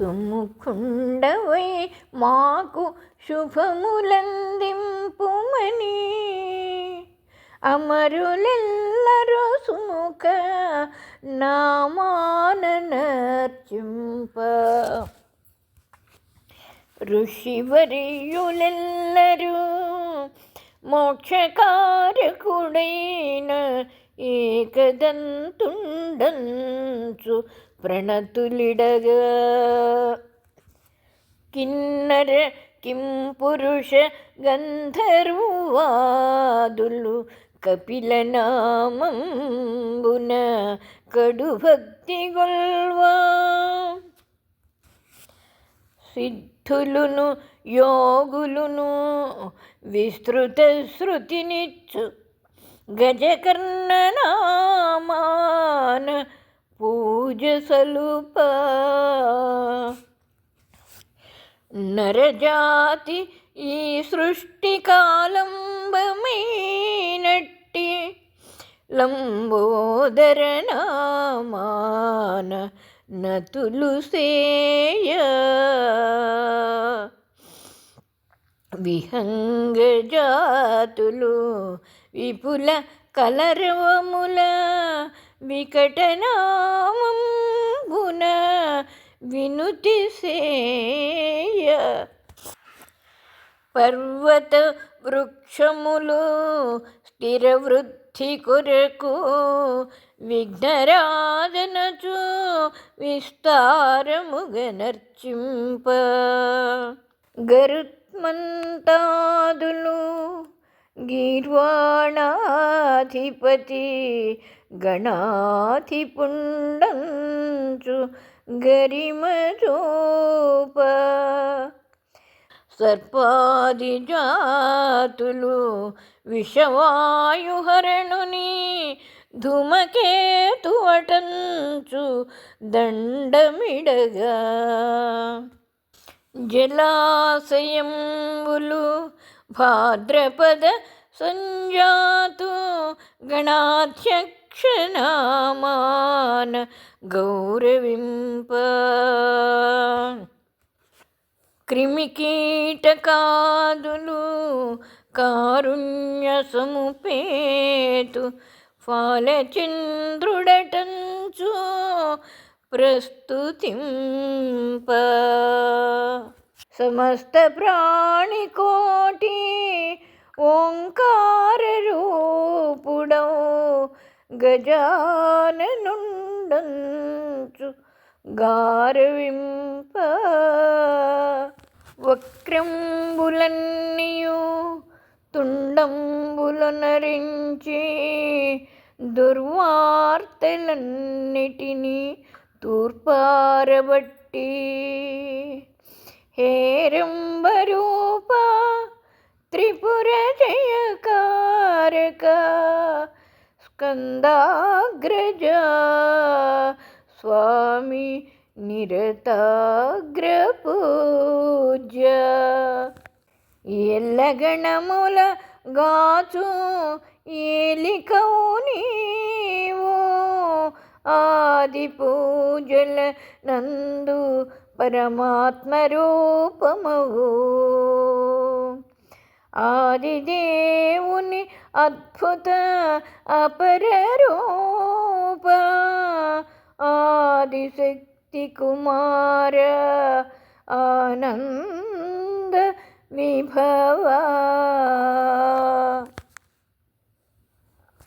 సుముఖుండవై మాకు శుభములందింపుమని అమరులెల్లరూ సుముఖ నామాననర్చింప ఋషివర్యులెల్లరూ మోక్షకారకుడైన ఏకదంతుండంచు ప్రణతులిడగా కిన్నర కిం పురుష గంధర్వాదులు కపిలనామంబున కడు భక్తి గొల్వా సిద్ధులును యోగులును విస్తృత శృతినిచ్చు గజకర్ణనామాన పూజ సలుప నరజాతి ఈ సృష్టి కాలంబమైనట్టి లంబోదర నామాన నతులు సేయ. విహంగజాతులు విపుల కలరవముల వికటనామ వినుతి సేయ పర్వత వృక్షములు స్థిర వృద్ధి కొరకు విఘ్నరాజనచు విస్తారముగనర్చింప గరుత్మంతాదులు గీర్వాణాధిపతి గణాధిపుండంచు గరిమజోప సర్పాది జాతులు విషవాయుహరణుని ధూమకేతు అటంచు దండమిడగా. జలాశయంబులు భాద్రపద సంజాతు గణాధ్యక్ష గణాధ్యక్షనామాన గౌరవింప. క్రిమికీటకాదులు కారుణ్య సముపేతు ఫాలచంద్రుడటంచు ప్రస్తుతింప. సమస్త ప్రాణికోటి ఓంకార గజాననుండంచు గారవింప వక్రంబులన్నీయు తుండంబులనరించి దుర్వార్తలన్నిటినీ తూర్పారబట్టి హేరంబరూప త్రిపుర జయకారక స్కందాగ్రజ స్వామి నిరతాగ్రపూజ్య. ఎల్లగణముల గాచు ఏలికవు నీవు. ఆది పూజల నందు పరమాత్మ రూపమవు. ఆదిదేవుని അദ്ഭുത അപരരൂപ ആദിശക്തികുമാര ആനന്ദ വിഭവാ.